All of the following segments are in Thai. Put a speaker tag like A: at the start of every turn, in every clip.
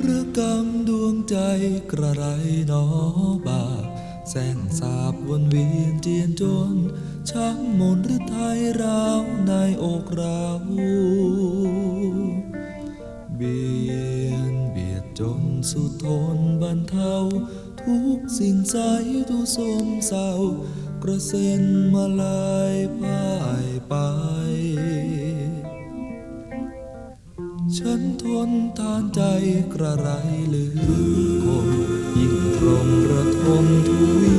A: หรือกำดวงใจกระไรหนอบาปแสงสาบวนเวียนเจียนจนช้ำมนหรือไทยราวในอกเราเบียนเบียดจนสุดทนบรรเทา ทุกสิ่งใจทุโสมเศร้ากระเซ็นมาลายพ่ายไป ฉันทนทานใจกระไรหลือคงยิ่งตรงระทมทุวี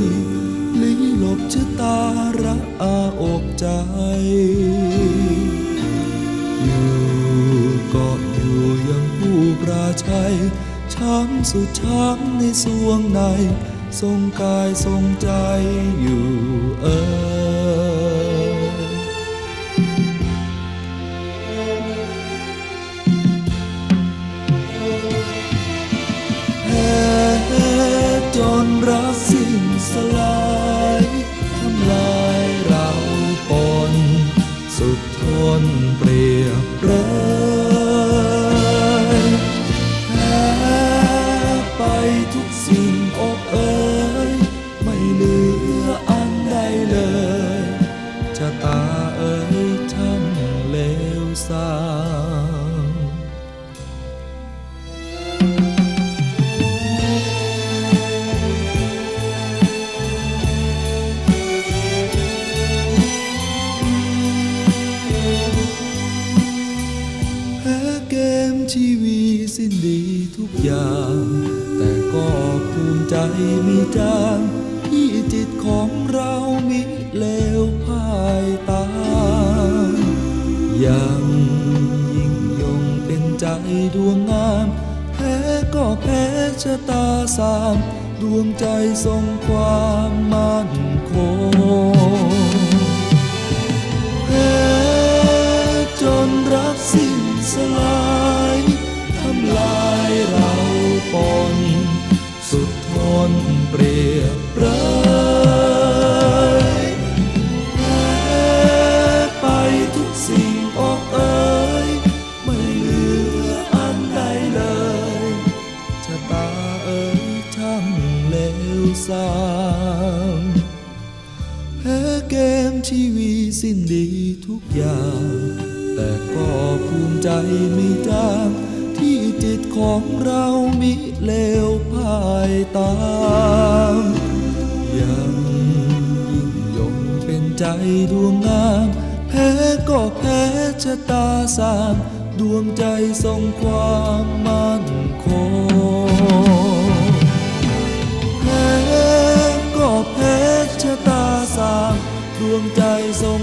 A: ลีหลบชะตาระอาอกใจ อยู่ก็อยู่ยังผู้ปราชัย ช้ำสุดช้ำในสวงใน ทรงกายทรงใจอยู่เออ สิ้นดีทุกอย่าง แต่ก็ภูมิใจมีจางที่จิตของเรามิเลวพ่ายตามยังยิ่งยงเป็นใจดวงงาม แพ้ก็แพ้ชะตาสาม ดวงใจทรงความมั่นคง น สุดทนเปรียบเลยแพ้ไปทุกสิ่งออกเอ่ยไม่เหลืออันใดเลยชะตาเอ่ยช่างเลวสามแพ้เกมชีวีสิ้นดีทุกอย่าง แต่ก็ภูมิใจไม่จาง จิตของเรามิเลวพ่ายตามยังยิ่งยงเป็นใจดวงงามแพ้ก็แพ้ชะตาสามดวงใจทรงความมั่นคงแพ้ก็แพ้ชะตาสามดวงใจทรง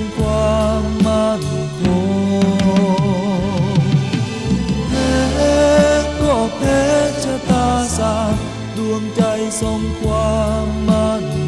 A: ดวงใจทรงความมั่น